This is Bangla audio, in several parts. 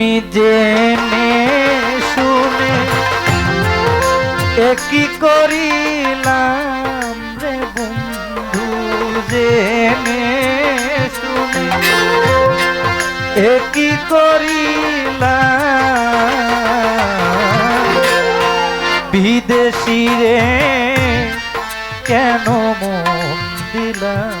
জেনে শুনে একই করিলাম রে বন্ধু? জেনে শুনে একই করিলাম? বিদেশি রে, কেন মন দিলাম?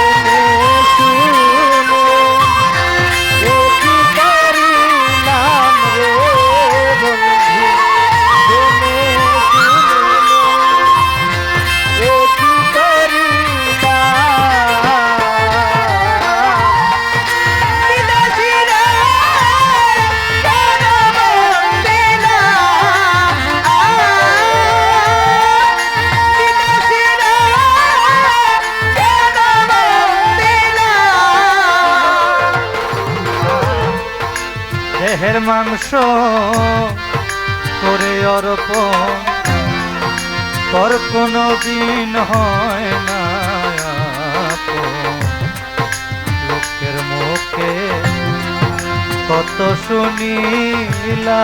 দেহের মাংস করে অর্পণ পর কোনো দিন হয় না লোকের মুখে কত শুনিলা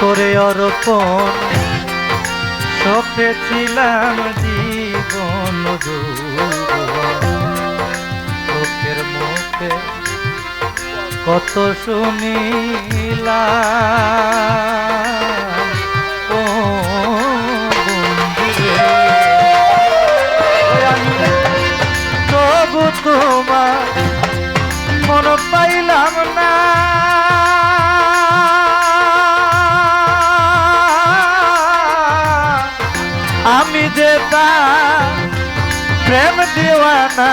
করে অর্পণ। সপেছিলাম জীবন চোখের মুখে কত শুনিলাম। আমি যে তার প্রেম দিওয়ানা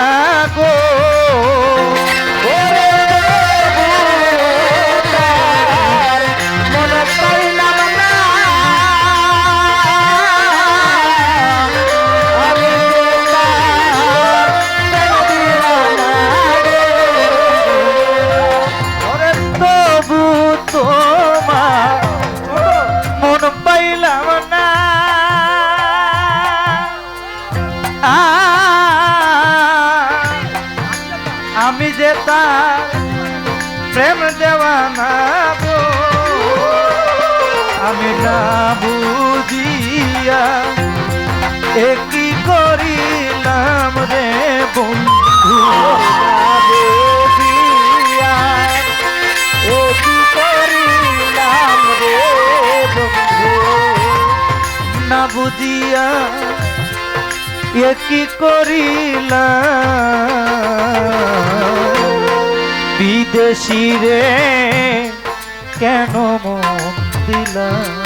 না বুঝিয়া একই করিলাম রে বন্ধু? না বুঝিয়া একই বুঝিয়া বিদেশি রে, কেন মন দিলাম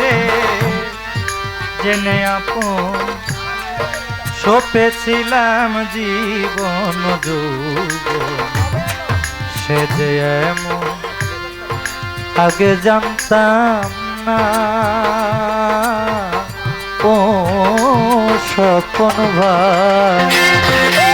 রে জেনে আপন সপেছিলাম জীবন যুগ সে যে এমন, আগে জানতাম না। ও স্বপন ভাই।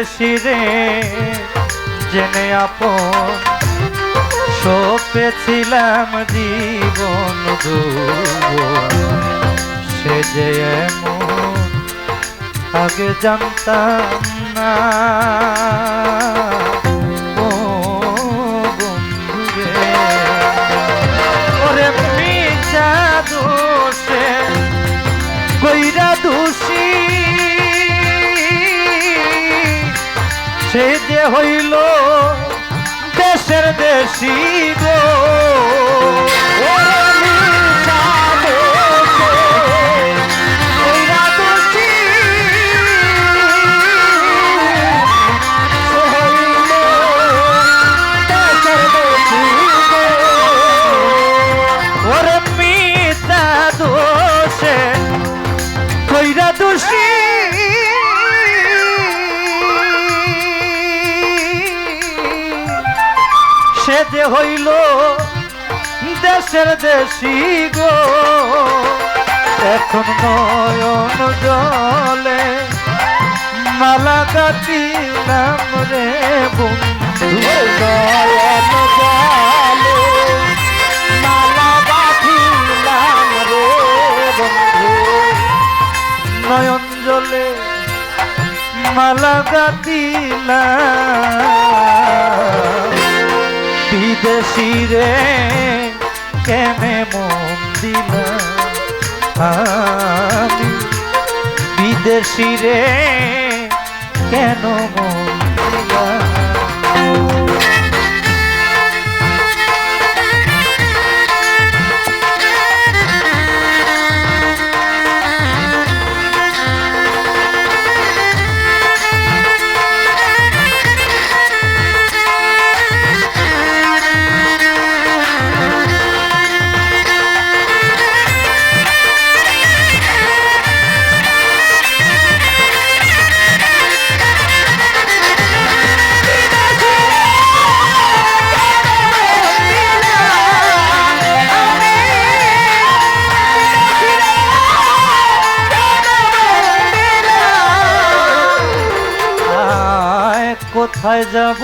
বিদেশি রে। জেনে আপন সপেছিলাম জীবন সে যে আগে জানতাম না। সে যে হইল দেশের দেশি গো। যে হইল দেশের দেশি গো। এখন নয়ন জলে মালা কাটিলাম রে বন্ধু। নয়ন জলে মালা রে বন্ধু। নয়ন জলে মালা গাঁথিলাম বিদেশি রে কেনে মন দিল? আমি বিদেশি রে কেন মন কোথায় যাব?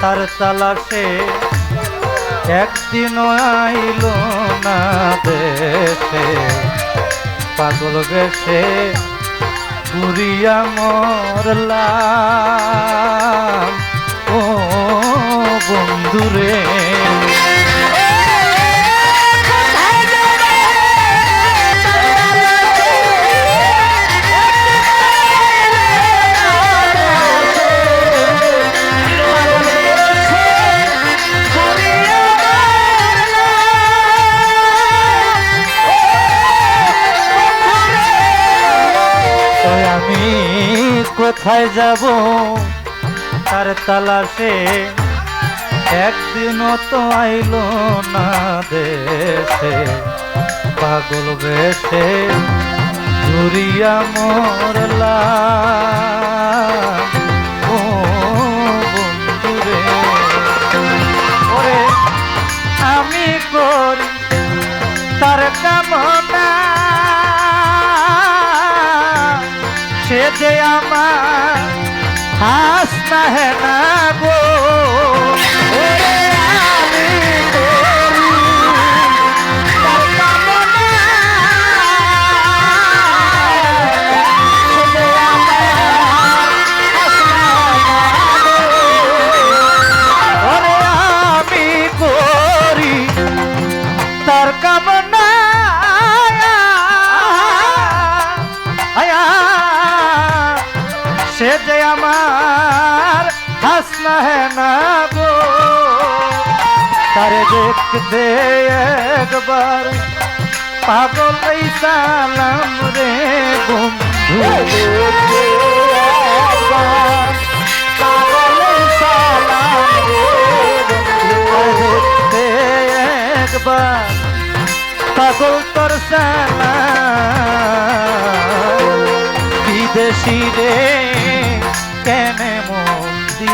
তার তালাশে একদিন আইল না দেশে। পাগল গেছে মর মরলাম। ও বন্ধুরে কোথায় যাব? তার তালাশে একদিনও তো আইলো না দেশে। পাগল বেশে ঘুরিয়া মরলা আমি করি তার কামনা যে আমার হাস না হে না গো। হাসনা হ্যাঁ না গো। তারে দেখতে একবার পাগল সালাম রে বন্ধু। পাগল সালাম দেখতে একবার পাগল তোর সালাম। বিদেশি রে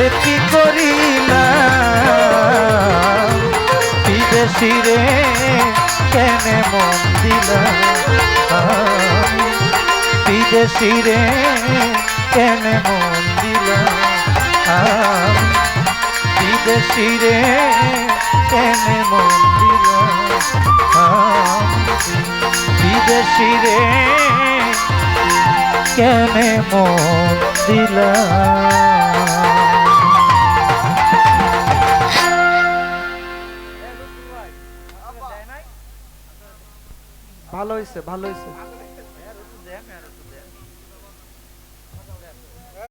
একই করিলাম? বিদেশি রে কেনে মন আমি বিদেশি রে কেনে মন আমি বিদেশি রে কেনে মন আমি বিদেশি রে কেনে মন দিলাম? ভালো হয়েছে ভালো হয়েছে